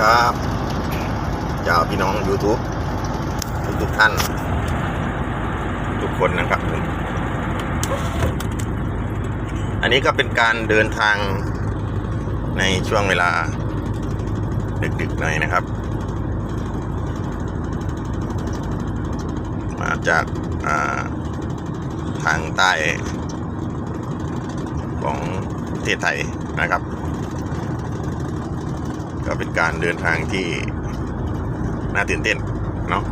ครับเจ้าพี่น้อง YouTube ทุกทุกท่าน ทุกคนนะครับ อันนี้ก็เป็นการเดินทางในช่วงเวลา ดึกๆหน่อยนะครับ มาจากาทางใต้ของประเทศไทยนะครับ เป็นการเดินทางที่น่าตื่นเต้นเนาะ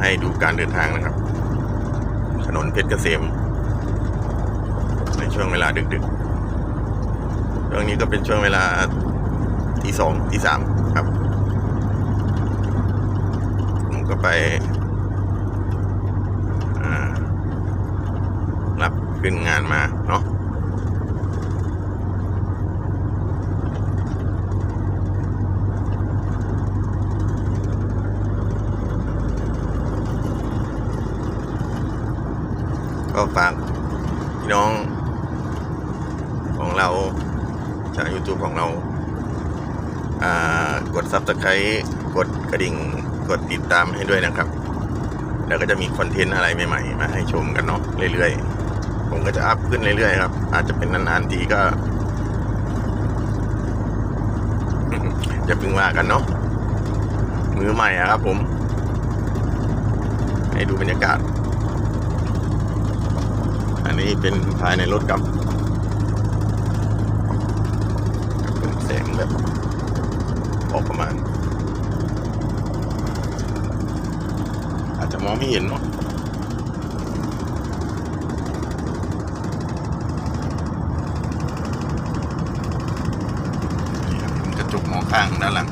ให้ดูการเดินทางนะครับ ถนนเพชรเกษม ในช่วงเวลาดึกๆช่วงนี้ก็เป็นช่วงเวลาที่สองที่สามครับผมก็ไปรับขึ้นงานมาเนาะ ก็ฝากพี่น้องของเราชาว YouTube ของเราากด Subscribe กดกระดิ่ง กดติดตามให้ด้วยนะครับ แล้วก็จะมีคอนเทนต์อะไรใหม่ๆ มาให้ชมกันเนาะเรื่อยๆ ผมก็จะอัพขึ้นเรื่อยๆครับ อาจจะเป็นนานๆทีก็อย่าเพิ่งว่ากันเนาะมือใหม่อะครับผม ให้ดูบรรยากาศ อันนี้เป็นภายในรถครับเป็นแสงแบบออกประมาณ อาจจะมองไม่เห็นเนาะนี่ครับเป็นกระจกมองข้างด้านหลัง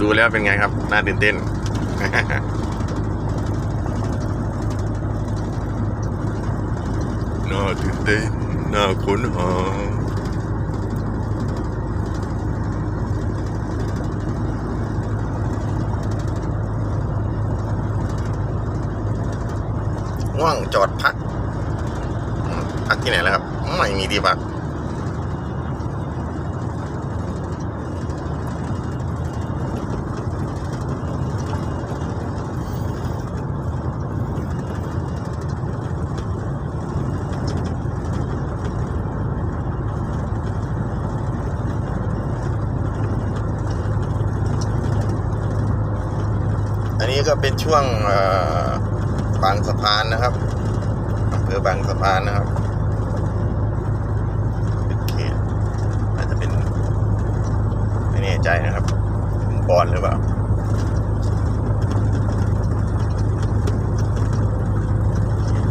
ดูดูๆแล้วเป็นไงครับ น่าตื่นเต้นน่าตื่นเต้นน่าค้นหาง่วงจอดพักอืมพักที่ไหนแล้วครับ ไม่มีที่พัก นี้ก็เป็นช่วงบางสะพานนะครับอำเภอบางสะพานนะครับเป็นเขตอาจจะเป็นไม่แน่ใจนะครับบอนหรือเปล่า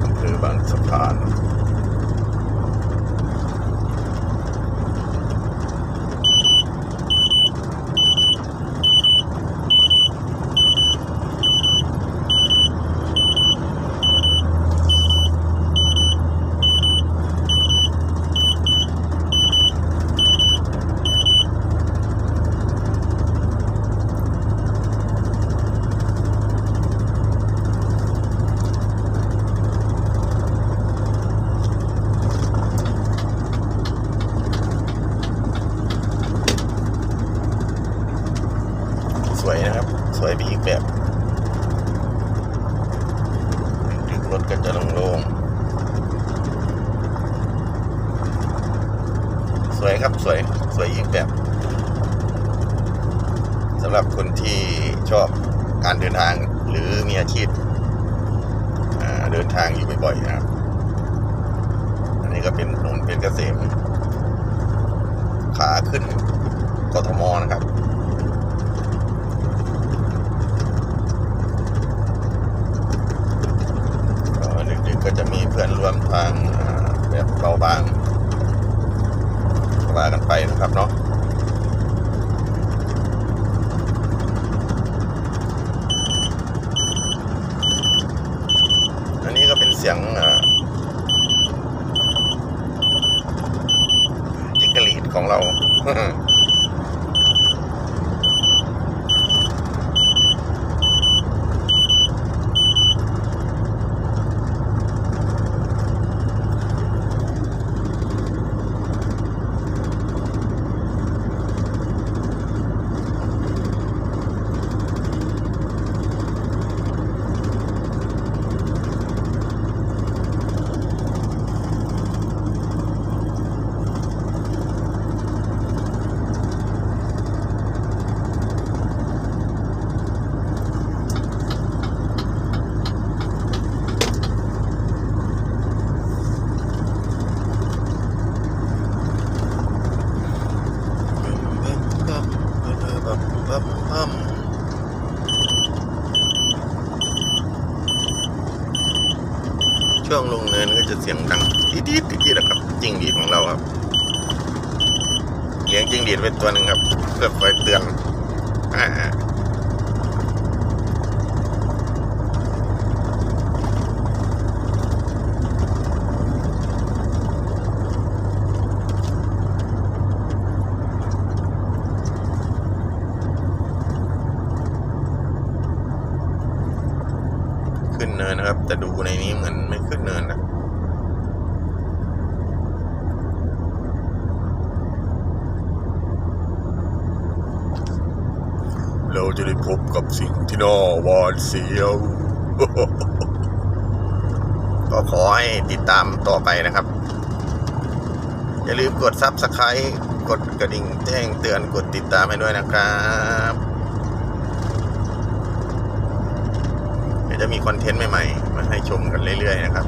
อำเภอบางสะพาน สวยนะครับ สวยไปอีกแบบดึกรถก็จะโล่งๆสวยครับสวยสวยอีกแบบสำหรับคนที่ชอบการเดินทางหรือมีอาชีพเดินทางอยู่บ่อยๆนะครับ อันนี้ก็เป็นถนนเพชรเกษมขาขึ้นกทมนะครับ ก็ดึกๆก็จะ มีเพื่อนทางแบบเบาบางว่ากันไปนะครับเนาะอันนี้ก็เป็นเสียงอ่าจของเรา ช่วงลงเนินก็จะเสียงดังดีดีดีดีนะครับจิ้งดีดของเราครับเลี้ยงจิ้งดีดไว้ตัวหนึ่งครับ เพื่อคอยเตือนอ่าขึ้นเนินนะครับ แต่ดูในนี้เหมือนไม่ขึ้นเนินนะ เราจะได้พบกับสิ่งที่น่าหวาดเสียว ก็ขอให้ติดตามต่อไปนะครับ อย่าลืมกดซับสไครต์กดกระดิ่งแจ้งเตือนกดติดตามให้ด้วยนะครับเดี๋ยวจะมีคอนเทนต์ใหม่ๆ มาให้ชมกันเรื่อยๆนะครับ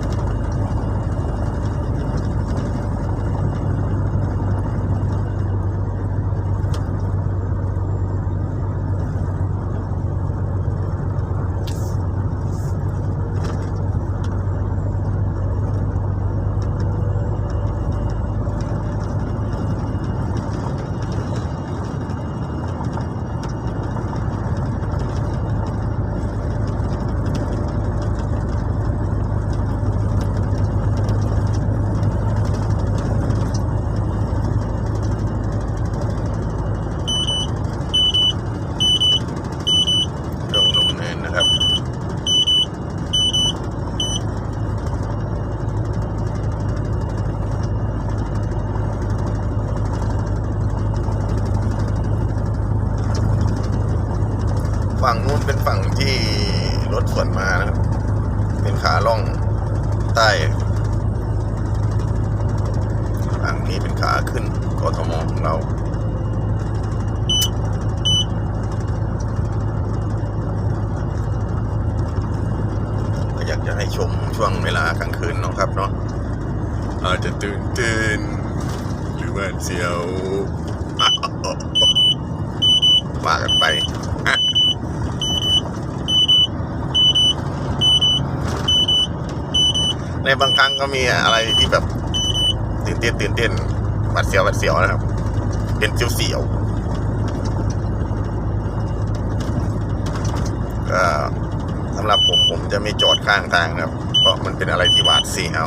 ฝั่งนู้นเป็นฝั่งที่รถสวนมานะครับ เป็นขาล่องใต้ฝั่งนี้เป็นขาขึ้นกทมของเราก็อยากจะให้ชมช่วงเวลากลางคืนเนาะครับเนาะอาจจะตื่นเต้นหรือว่าเสียวว่ากันไป ในบางครั้งก็มีอะไรที่แบบตื่นเต้นตื่นเต้นหวัดเสียวหวัดเสียวนะครับ เป็นเสียวๆก็สำหรับผมผมจะไม่จอดข้างทางนะครับ เพราะมันเป็นอะไรที่หวาดเสียว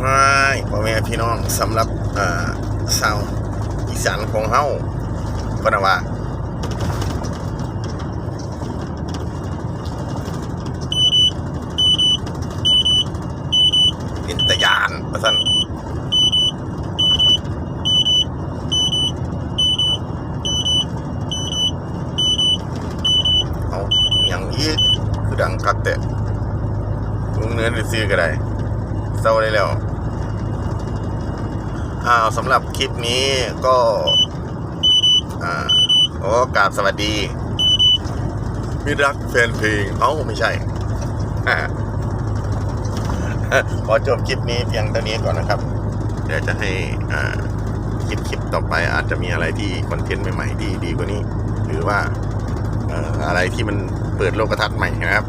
ไม่พ่อแม่พี่น้องสำหรับอ่าชาวอีสานของเฮาก็นะว่า เป็นตะยา นประสันเอาอย่างอีกคือดังคักแต่ลุงเนื้อหรือซื้อก็ได้เศร้าได้แล้วอ้าวสำหรับคลิปนี้ก็อ่าโอ้กราบสวัสดีมิรรักแฟนเพลงเอ้าไม่ใช่อ่า ขอจบคลิปนี้เพียงเท่านี้ก่อนนะครับ เดี๋ยวจะให้คลิปคลิปต่อไปอาจจะมีอะไรที่คอนเทนต์ใหม่ๆดีดีกว่านี้ หรือว่าอะไรที่มันเปิดโลกทัศน์ใหม่นะครับ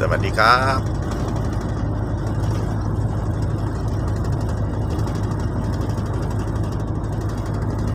สวัสดีครับ